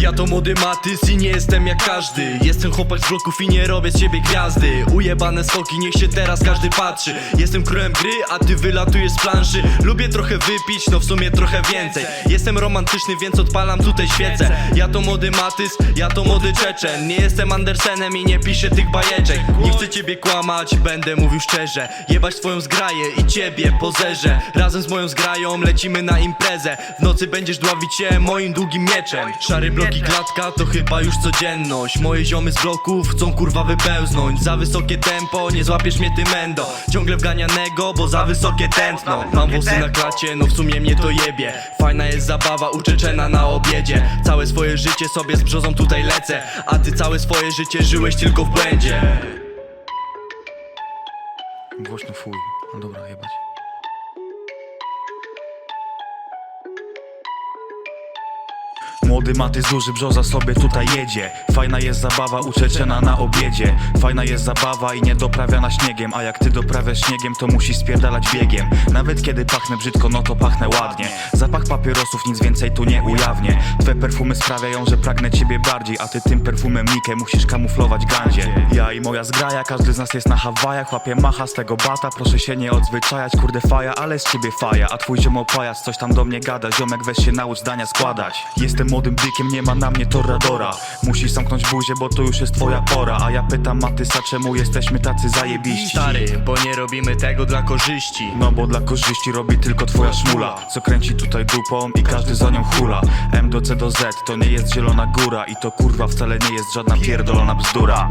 Ja to młody Matys i nie jestem jak każdy. Jestem chłopak z bloków i nie robię z siebie gwiazdy. Ujebane skoki, niech się teraz każdy patrzy. Jestem królem gry, a ty wylatujesz z planszy. Lubię trochę wypić, no w sumie trochę więcej. Jestem romantyczny, więc odpalam tutaj świecę Ja to młody Matys, ja to młody Czeczen Nie jestem Andersenem i nie piszę tych bajeczek. Nie chcę ciebie kłamać, będę mówił szczerze. Jebać twoją zgraję i ciebie pozerze Razem z moją zgrają lecimy na imprezę. W nocy będziesz dławić się moim długim mieczem. Szary bloki klatka to chyba już codzienność. Moje ziomy z bloków chcą kurwa wypełznąć. Za wysokie tempo, nie złapiesz mnie ty mendo. Ciągle wganianego, bo za wysokie tętno. Mam włosy na klacie, no w sumie mnie to jebie. Fajna jest zabawa, uczeczena na obiedzie. Całe swoje życie sobie z brzozą tutaj lecę. A ty całe swoje życie żyłeś tylko w błędzie. Głośno fuj. No dobra, jebać. Młody maty z duży brzoza sobie tutaj jedzie. Fajna jest zabawa, uczeczena na obiedzie. Fajna jest zabawa i nie doprawiana śniegiem. A jak ty doprawiasz śniegiem, to musisz spierdalać biegiem. Nawet kiedy pachnę brzydko, no to pachnę ładnie papierosów, nic więcej tu nie ujawnię. Twe perfumy sprawiają, że pragnę ciebie bardziej A ty tym perfumem Mikę musisz kamuflować gandzie Ja i moja zgraja, każdy z nas jest na Hawajach. Łapie macha z tego bata, proszę się nie odzwyczajać. Kurde faja, ale z ciebie faja A twój ziomo pajac coś tam do mnie gada. Ziomek weź się naucz zdania składać. Jestem młodym bykiem, nie ma na mnie toradora. Musisz zamknąć buzię, bo to już jest twoja pora. A ja pytam Matysa, czemu jesteśmy tacy zajebiści? Stary, bo nie robimy tego dla korzyści. No bo dla korzyści robi tylko twoja szmula Co kręci tutaj dupą i każdy za nią hula. M do C do Z to nie jest zielona góra I to kurwa wcale nie jest żadna pierdolona bzdura